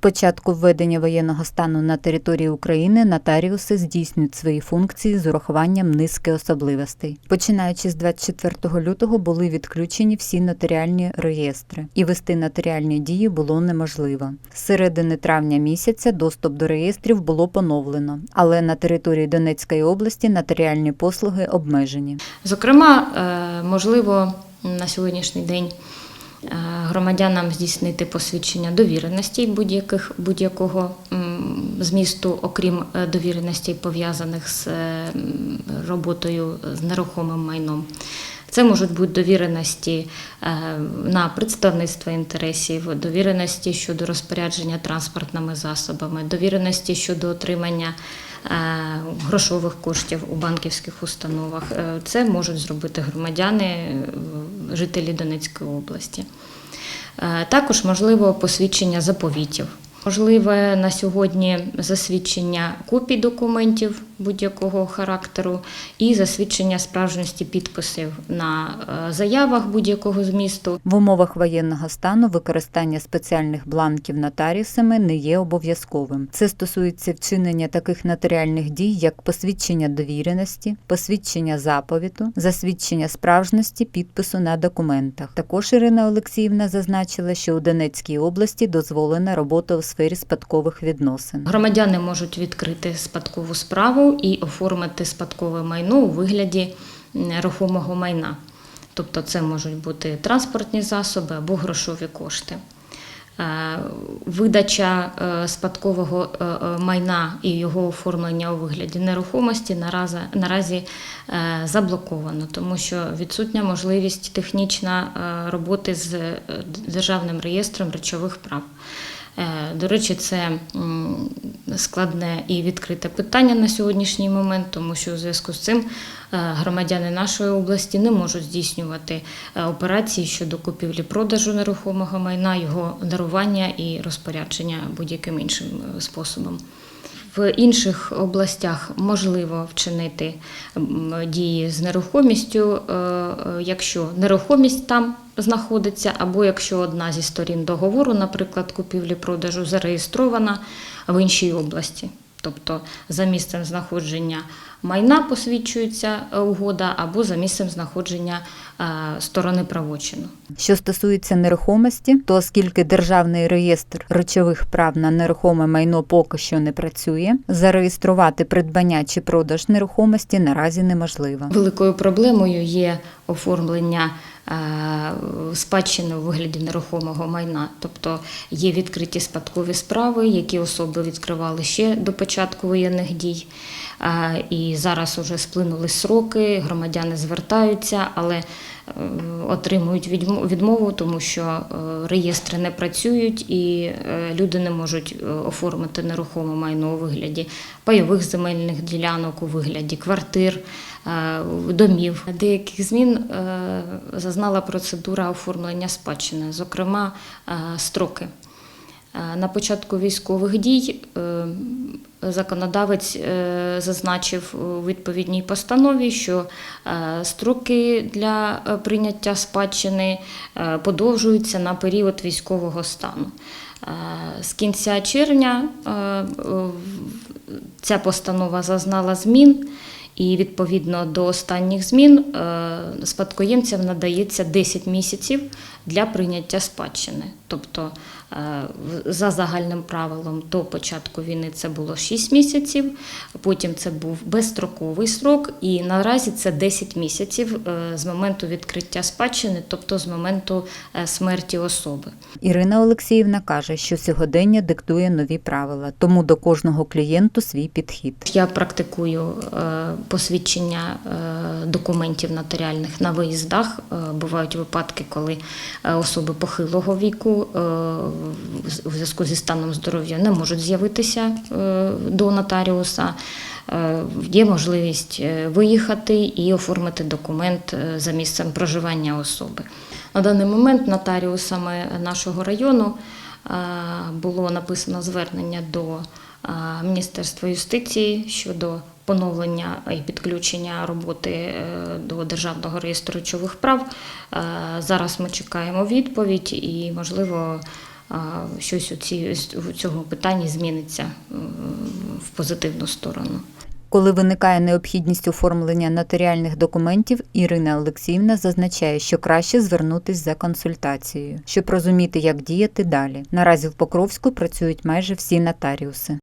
початку введення воєнного стану на території України нотаріуси здійснюють свої функції з урахуванням низки особливостей. Починаючи з 24 лютого були відключені всі нотаріальні реєстри, і вести нотаріальні дії було неможливо. З середини травня місяця доступ до реєстрів було поновлено, але на території Донецької області нотаріальні послуги обмежені. Зокрема, е, можливо на сьогоднішній день громадянам здійснити посвідчення довіреностей будь-яких будь-якого змісту, окрім е, довіреностей, пов'язаних з е, роботою з нерухомим майном. Це можуть бути довіреності е, на представництво інтересів, довіреності щодо розпорядження транспортними засобами, довіреності щодо отримання е, грошових коштів у банківських установах. Е, Це можуть зробити громадяни, е, жителі Донецької області. Е, Також можливо посвідчення заповітів. Можливе на сьогодні засвідчення копій документів будь-якого характеру і засвідчення справжності підписів на е, заявах будь-якого змісту. В умовах воєнного стану використання спеціальних бланків нотаріусами не є обов'язковим. Це стосується вчинення таких нотаріальних дій, як посвідчення довіреності, посвідчення заповіту, засвідчення справжності підпису на документах. Також Ірина Олексіївна зазначила, що у Донецькій області дозволена робота у сфері спадкових відносин. Громадяни можуть відкрити спадкову справу і оформити спадкове майно у вигляді нерухомого майна. Тобто це можуть бути транспортні засоби або грошові кошти. Е, Видача е, спадкового е, майна і його оформлення у вигляді нерухомості наразі, наразі заблоковано, тому що відсутня можливість технічна роботи з державним реєстром речових прав. Е, До речі, це складне і відкрите питання на сьогоднішній момент, тому що у зв'язку з цим е, громадяни нашої області не можуть здійснювати е, операції щодо купівлі-продажу нерухомого майна, його дарування і розпорядження будь-яким іншим способом. В інших областях можливо вчинити дії з нерухомістю, якщо нерухомість там знаходиться, або якщо одна зі сторін договору, наприклад, купівлі-продажу, зареєстрована в іншій області. Тобто за місцем знаходження майна посвідчується е, угода, або за місцем знаходження е, сторони правочину. Що стосується нерухомості, то оскільки державний реєстр речових прав на нерухоме майно поки що не працює, зареєструвати придбання чи продаж нерухомості наразі неможливо. Великою проблемою є оформлення е, спадщини у вигляді нерухомого майна. Тобто є відкриті спадкові справи, які особи відкривали ще до початку воєнних дій. Е, І зараз вже сплинули сроки, громадяни звертаються, але е, отримують відмову, тому що е, реєстри не працюють і е, люди не можуть оформити нерухоме майно у вигляді пайових земельних ділянок, у вигляді квартир, домів. Деяких змін зазнала процедура оформлення спадщини, зокрема строки. На початку військових дій законодавець е, зазначив у відповідній постанові, що е, строки для е, прийняття спадщини подовжуються на період військового стану. З кінця червня ця постанова зазнала змін. І відповідно до останніх змін е, спадкоємцям надається 10 місяців для прийняття спадщини. Тобто е, за загальним правилом до початку війни це було 6 місяців, потім це був безстроковий срок, і наразі це 10 місяців е, з моменту відкриття спадщини, тобто з моменту смерті особи. Ірина Олексіївна каже, що сьогодення диктує нові правила, тому до кожного клієнту свій підхід. Я практикую посвідчення е, документів нотаріальних на виїздах. Е, Бувають випадки, коли е, особи похилого віку у зв'язку зі станом здоров'я не можуть з'явитися до нотаріуса. Є можливість виїхати і оформити документ за місцем проживання особи. На даний момент нотаріусами нашого району було написано звернення до Міністерства юстиції щодо поновлення і підключення роботи е, до Державного реєстру речових прав. Е, Зараз ми чекаємо відповідь і, можливо, щось у, цьому питанні зміниться в позитивну сторону. Коли виникає необхідність оформлення нотаріальних документів, Ірина Олексіївна зазначає, що краще звернутись за консультацією, щоб розуміти, як діяти далі. Наразі в Покровську працюють майже всі нотаріуси.